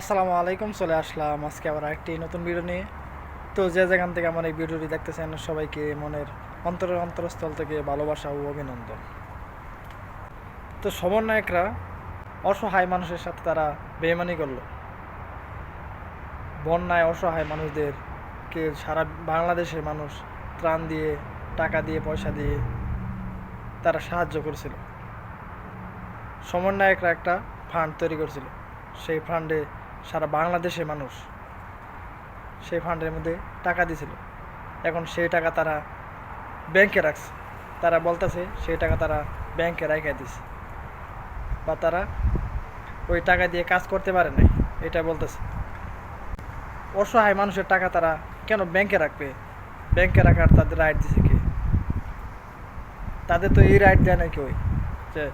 আসসালামু আলাইকুম, চলে আসলাম আজকে আবার একটি নতুন ভিডিও নিয়ে। তো যে যেখান থেকে আমার এই ভিডিওটি দেখতেছেন, সবাইকে মনের অন্তরের অন্তরস্থল থেকে ভালোবাসা ও অভিনন্দন। তো সমন্বয়করা অসহায় মানুষের সাথে তারা বেইমানি করল। বন্যায় অসহায় মানুষদেরকে সারা বাংলাদেশের মানুষ ত্রাণ দিয়ে, টাকা দিয়ে, পয়সা দিয়ে তারা সাহায্য করেছিল। সমন্বয়করা একটা ফান্ড তৈরি করেছিল। সেই ফান্ডে সারা বাংলাদেশের মানুষ সেই ফান্ডের মধ্যে টাকা দিয়েছিল এখন সেই টাকা তারা ব্যাংকে রাখছে। তারা বলতেছে, সেই টাকা তারা ব্যাংকে রাখা দিছে। বা তারা ওই টাকা দিয়ে কাজ করতে পারে নাই, এটা বলতেছে। অসহায় মানুষের টাকা তারা কেন ব্যাংকে রাখবে? ব্যাংকে রাখার তাদের রাইট দিছে কে? তাদের তো এই রাইট দেয় না কেউ যে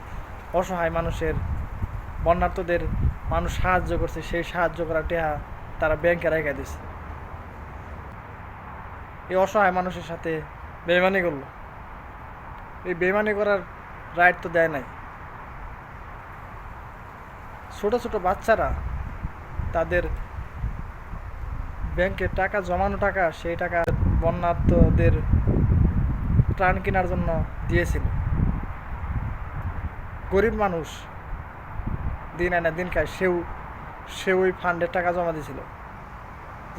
অসহায় মানুষের বন্যার্থদের মানুষ সাহায্য করছে, সেই সাহায্য করা টেহা তারা ব্যাংকে রেখে দিছে। এই অসহায় মানুষের সাথে বেমানি করল। এই বেমানি করার রাইট তো দেয় নাই। ছোট ছোট বাচ্চারা তাদের ব্যাংকে টাকা, জমানো টাকা, সেই টাকা বন্যার্থদের ত্রাণ কেনার জন্য দিয়েছিল। গরিব মানুষ দিন আনে দিন খায়, সেও সে ওই ফান্ডের টাকা জমা দিয়েছিল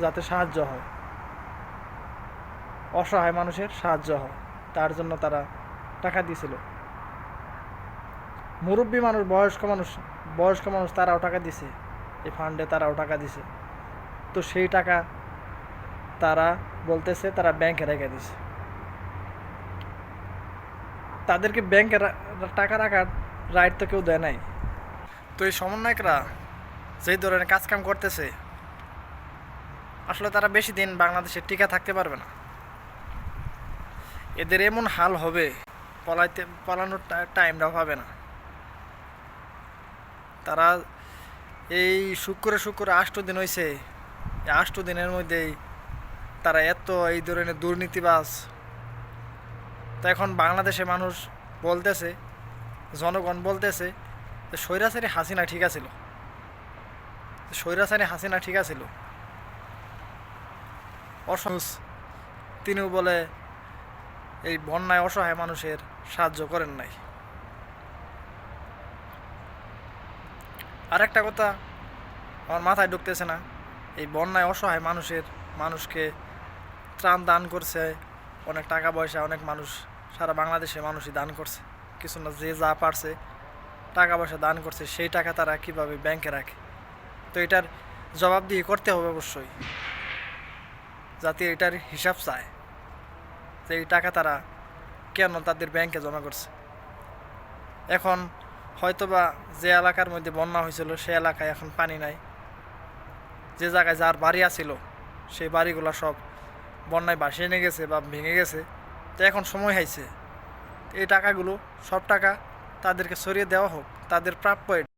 যাতে সাহায্য হয়। অসহায় মানুষের সাহায্য হয়, তার জন্য তারা টাকা দিয়েছিল মুরব্বী মানুষ, বয়স্ক মানুষ বয়স্ক মানুষ তারাও টাকা দিছে, এই ফান্ডে তারাও টাকা দিছে। তো সেই টাকা তারা বলতেছে, তারা ব্যাংকে রেখে দিছে। তাদেরকে ব্যাংকে টাকা রাখার রাইট তো কেউ দেয় নাই। তো এই সমন্বয়করা যেই ধরনের কাজকাম করতেছে, আসলে তারা বেশি দিন বাংলাদেশে টিকা থাকতে পারবে না। এদের এমন হাল হবে, পলাইতে, পালানোর টাইমটাও পাবে না। তারা এই শুক্রে শুক্রে আষ্ট দিন হয়েছে এই আষ্ট দিনের মধ্যেই তারা এত এই ধরনের দুর্নীতিবাজ। তো এখন বাংলাদেশে মানুষ বলতেছে, জনগণ বলতেছে যে স্বৈরাচারী হাসিনা ঠিক আছিল। স্বৈরাচারী হাসিনা ঠিক আছিল। অসংস তিনিও বলে, এই বন্যায় অসহায় মানুষের সাহায্য করেন নাই। আর একটা কথা, আমার মাথায় ঢুকতেছে না, এই বন্যায় অসহায় মানুষের, মানুষকে ত্রাণ দান করছে, অনেক টাকা পয়সা অনেক মানুষ, সারা বাংলাদেশে মানুষই দান করছে। কিছু না, যে যা পারছে টাকা পয়সা দান করছে, সেই টাকা তারা কীভাবে ব্যাংকে রাখে? তো এটার জবাবদিহি করতে হবে অবশ্যই। যাতে এটার হিসাব চায় যে এই টাকা তারা কেন তাদের ব্যাংকে জমা করছে। এখন হয়তোবা যে এলাকার মধ্যে বন্যা হয়েছিল, সে এলাকায় এখন পানি নাই। যে জায়গায় যার বাড়ি আছিল, সেই বাড়িগুলো সব বন্যায় ভাসিয়ে নিয়ে গেছে বা ভেঙে গেছে। তো এখন সময় হয়েছে। এই টাকাগুলো সব টাকা তাদেরকে সরিয়ে দেওয়া হোক তাদের প্রাপ্য এটা।